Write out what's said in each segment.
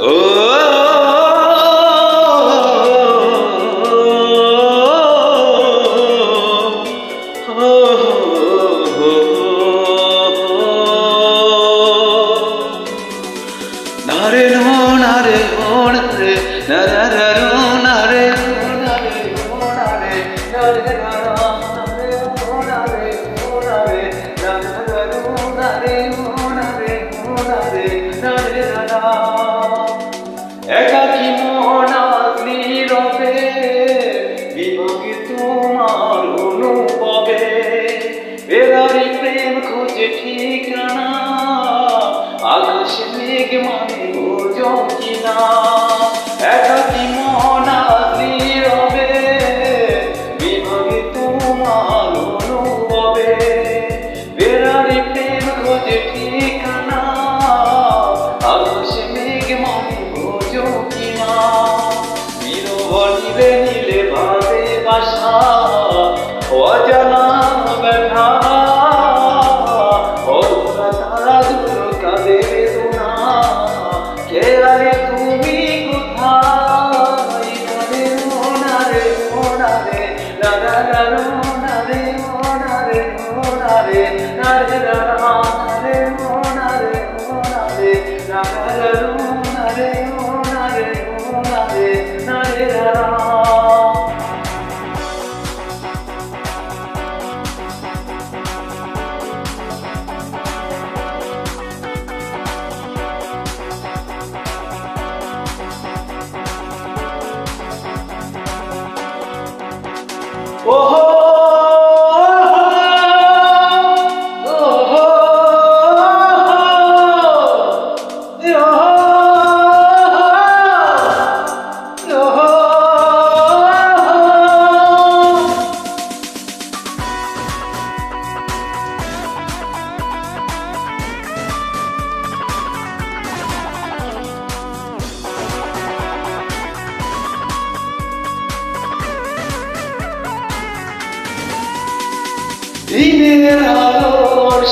Oh! আকাশ মেঘ মানে বোঝো কিনা? একাকি মন আসলি রবে, বিভাগে তোমার অনুভবে। বেলারি প্রেম খুঁজে ঠিকানা, আকাশ মেঘ মানে বোঝো কিনা? নিরবনিলে নীলে ভাবে বাসা, অজানা ওনারে ওনারে নারে নারা নারে ওনারে ওনারে নারা নারো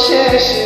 cherish you.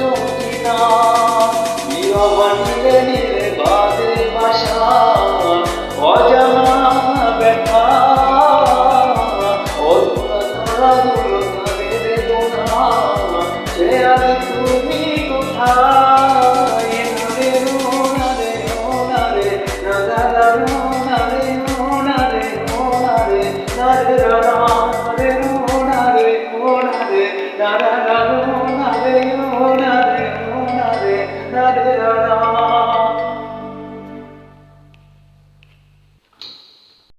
বুঝো কিনা নীরব নীলে নীলে বাদে বাসা, অজানা ব্যথা অন্য তারাগুলো তাদের বেদনা সে আরে তুমি কোথায়? নারে ওনারে ওনারে নারে ওনারে ওনারে ওনারে নারে নারে ওনারে ওনারে নারে